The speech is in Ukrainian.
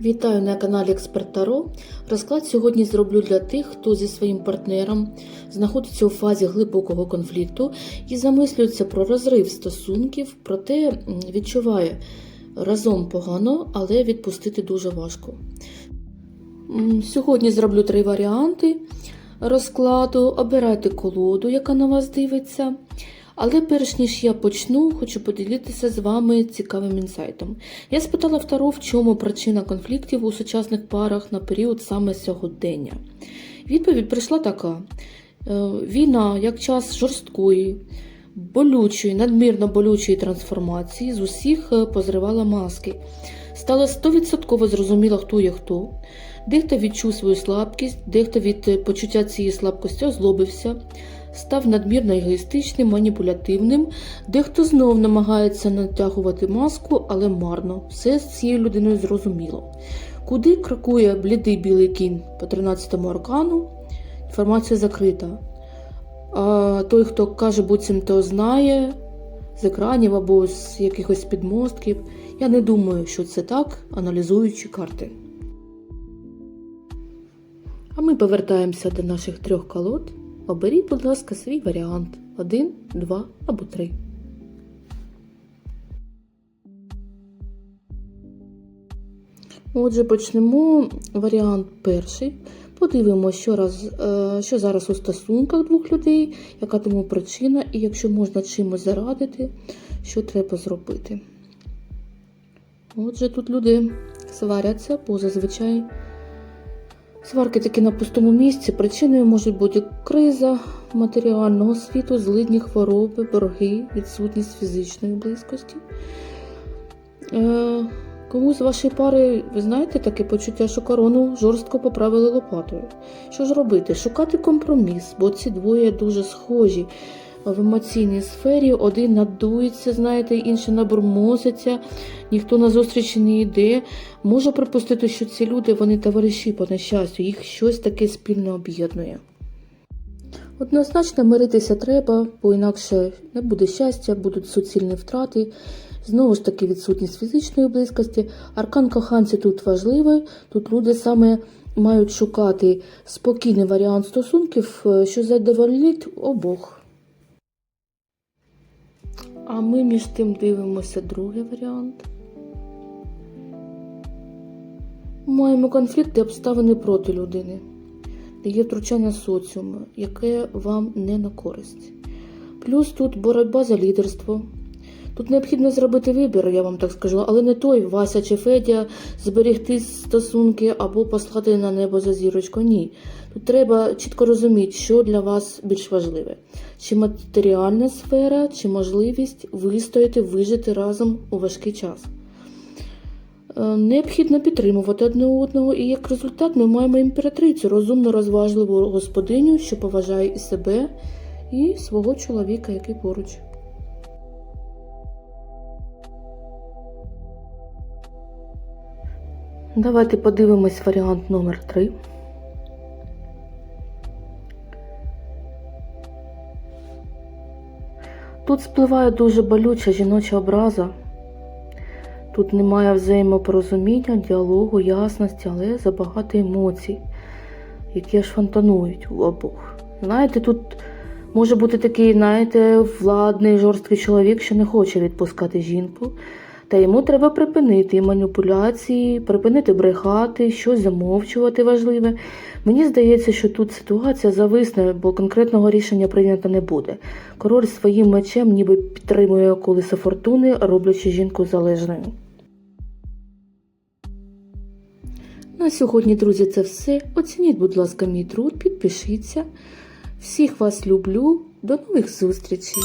Вітаю на каналі Експерт Таро. Розклад сьогодні зроблю для тих, хто зі своїм партнером знаходиться у фазі глибокого конфлікту і замислюється про розрив стосунків, проте відчуває разом погано, але відпустити дуже важко. Сьогодні зроблю три варіанти розкладу. Обирайте колоду, яка на вас дивиться. Але перш ніж я почну, хочу поділитися з вами цікавим інсайтом. Я спитала Таро, в чому причина конфліктів у сучасних парах на період саме сьогодення. Відповідь прийшла така: Е, війна як час жорсткої, болючої, надмірно болючої трансформації з усіх е, позривала маски. Стало 100% зрозуміло, хто є хто. Дехто відчув свою слабкість, дехто від е, почуття цієї слабкості озлобився, став надмірно егоїстичним, маніпулятивним, дехто знов намагається натягувати маску, але марно. Все з цією людиною зрозуміло. Куди крокує блідий білий кінь по 13-му аркану, інформація закрита. А той, хто каже, буцімто знає з екранів або з якихось підмостків, я не думаю, що це так, аналізуючи карти. А ми повертаємося до наших трьох колод. Оберіть, будь ласка, свій варіант: один, два або три. Отже, почнемо варіант перший. Подивимося, що, раз, е, що зараз у стосунках двох людей, яка тому причина, і якщо можна чимось зарадити, що треба зробити. Отже, тут люди сваряться, бо зазвичай сварки такі на пустому місці. Причиною можуть бути криза матеріального світу, злидні хвороби, борги, відсутність фізичної близькості. Комусь з вашої пари, ви знаєте, таке почуття, що корону жорстко поправили лопатою. Що ж робити? Шукати компроміс, бо ці двоє дуже схожі в емоційній сфері. Один надується, знаєте, інший набурмоситься, ніхто на зустрічі не йде. Можу припустити, що ці люди вони товариші по нещастю, їх щось таке спільне об'єднує. Однозначно миритися треба, бо інакше не буде щастя, будуть суцільні втрати. Знову ж таки, відсутність фізичної близькості. Аркан коханці тут важливий. Тут люди саме мають шукати спокійний варіант стосунків, е, що задовольнить обох. А ми між тим дивимося другий варіант. Маємо конфлікти обставини проти людини, є втручання соціуму, яке вам не на користь. Плюс тут боротьба за лідерство. Тут необхідно зробити вибір, я вам так скажу, але не той Вася чи Федя зберегти стосунки або послати на небо за зірочку. Ні. Тут треба чітко розуміти, що для вас більш важливе: чи матеріальна сфера, чи можливість вистояти, вижити разом у важкий час. Е, Необхідно підтримувати одне одного, і як результат ми маємо імператрицю, розумно розважливу господиню, що поважає і себе, і свого чоловіка, який поруч. Давайте подивимось варіант номер 3. Тут спливає дуже болюча жіноча образа. Тут немає взаємопорозуміння, діалогу, ясності, але забагато емоцій, які аж фонтанують у обох. Знаєте, тут може бути такий, знаєте, владний, жорсткий чоловік, що не хоче відпускати жінку. Та йому треба припинити маніпуляції, припинити брехати, щось замовчувати важливе. Мені здається, що тут ситуація зависне, бо конкретного рішення прийнято не буде. Король своїм мечем ніби підтримує колесо фортуни, роблячи жінку залежною. На сьогодні, друзі, це все. Оцініть, будь ласка, мій труд, підпишіться. Всіх вас люблю. До нових зустрічей!